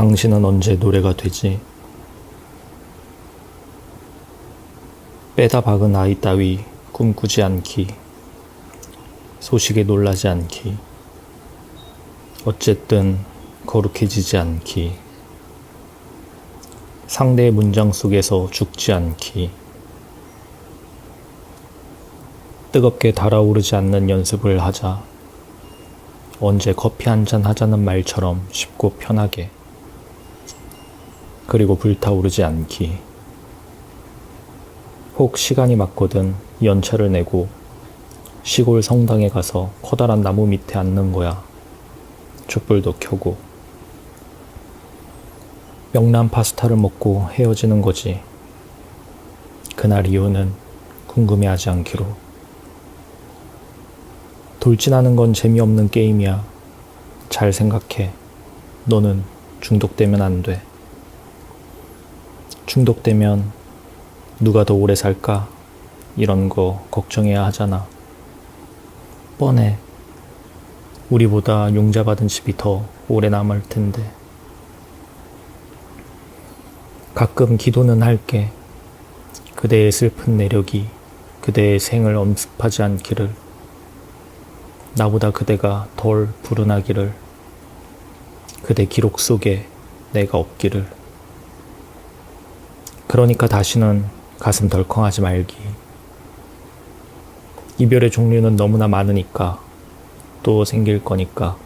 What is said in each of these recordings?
당신은 언제 노래가 되지? 빼다 박은 아이 따위 꿈꾸지 않기. 소식에 놀라지 않기. 어쨌든 거룩해지지 않기. 상대의 문장 속에서 죽지 않기. 뜨겁게 달아오르지 않는 연습을 하자. 언제 커피 한 잔 하자는 말처럼 쉽고 편하게. 그리고 불타오르지 않기. 혹 시간이 맞거든 연차를 내고 시골 성당에 가서 커다란 나무 밑에 앉는 거야. 촛불도 켜고. 명란 파스타를 먹고 헤어지는 거지. 그날 이후는 궁금해하지 않기로. 돌진하는 건 재미없는 게임이야. 잘 생각해. 너는 중독되면 안 돼. 중독되면 누가 더 오래 살까? 이런 거 걱정해야 하잖아. 뻔해. 우리보다 용자받은 집이 더 오래 남을 텐데. 가끔 기도는 할게. 그대의 슬픈 내력이 그대의 생을 엄습하지 않기를. 나보다 그대가 덜 불운하기를. 그대 기록 속에 내가 없기를. 그러니까 다시는 가슴 덜컹하지 말기. 이별의 종류는 너무나 많으니까 또 생길 거니까.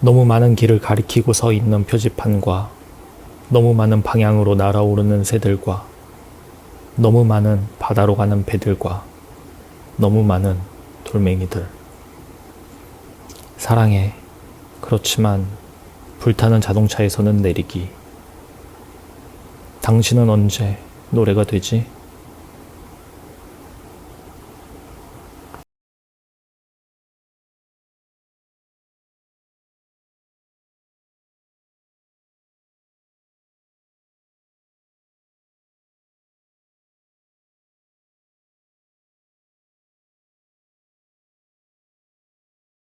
너무 많은 길을 가리키고 서 있는 표지판과 너무 많은 방향으로 날아오르는 새들과 너무 많은 바다로 가는 배들과 너무 많은 돌멩이들. 사랑해. 그렇지만 불타는 자동차에서는 내리기. 당신은 언제 노래가 되지?